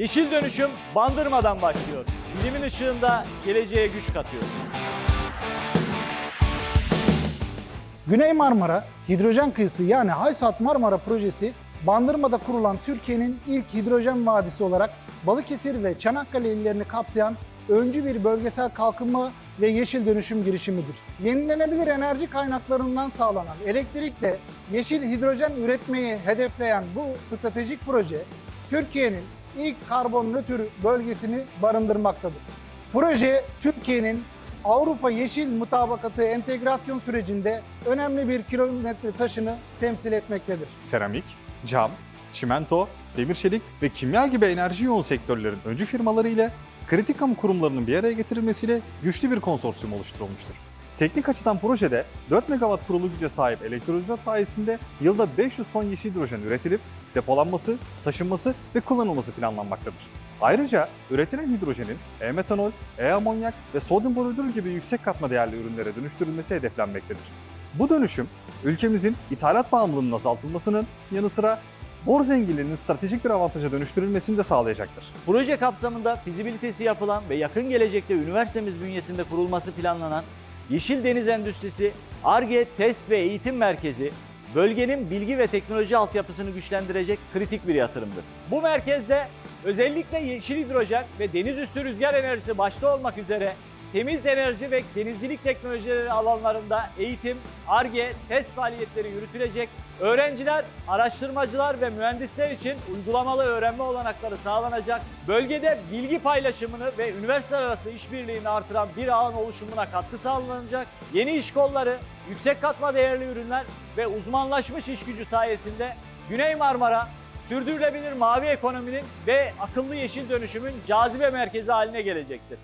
Yeşil dönüşüm bandırmadan başlıyor. Bilimin ışığında geleceğe güç katıyor. Güney Marmara Hidrojen Kıyısı yani Haysat Marmara projesi Bandırma'da kurulan Türkiye'nin ilk hidrojen vadisi olarak Balıkesir ve Çanakkale illerini kapsayan öncü bir bölgesel kalkınma ve yeşil dönüşüm girişimidir. Yenilenebilir enerji kaynaklarından sağlanan elektrikle yeşil hidrojen üretmeyi hedefleyen bu stratejik proje Türkiye'nin ilk karbon nötr bölgesini barındırmaktadır. Proje Türkiye'nin Avrupa Yeşil Mutabakatı entegrasyon sürecinde önemli bir kilometre taşını temsil etmektedir. seramik, cam, çimento, demir çelik ve kimya gibi enerji yoğun sektörlerin öncü firmaları ile kritik kamu kurumlarının bir araya getirilmesiyle güçlü bir konsorsiyum oluşturulmuştur. Teknik açıdan projede 4 megawatt kurulu güce sahip elektrolizör sayesinde yılda 500 ton yeşil hidrojen üretilip depolanması, taşınması ve kullanılması planlanmaktadır. Ayrıca üretilen hidrojenin e-metanol, e-amonyak ve sodyum borudür gibi yüksek katma değerli ürünlere dönüştürülmesi hedeflenmektedir. Bu dönüşüm ülkemizin ithalat bağımlılığının azaltılmasının yanı sıra bor zenginliğinin stratejik bir avantaja dönüştürülmesini de sağlayacaktır. Proje kapsamında fizibilitesi yapılan ve yakın gelecekte üniversitemiz bünyesinde kurulması planlanan Yeşil Deniz Endüstrisi ARGE Test ve Eğitim Merkezi bölgenin bilgi ve teknoloji altyapısını güçlendirecek kritik bir yatırımdır. Bu merkezde özellikle yeşil hidrojen ve deniz üstü rüzgar enerjisi başta olmak üzere temiz enerji ve denizcilik teknolojileri alanlarında eğitim, ARGE, test faaliyetleri yürütülecek. Öğrenciler, araştırmacılar ve mühendisler için uygulamalı öğrenme olanakları sağlanacak. Bölgede bilgi paylaşımını ve üniversiteler arası işbirliğini artıran bir ağın oluşumuna katkı sağlanacak. Yeni iş kolları, yüksek katma değerli ürünler ve uzmanlaşmış iş gücü sayesinde Güney Marmara sürdürülebilir mavi ekonominin ve akıllı yeşil dönüşümün cazibe merkezi haline gelecektir.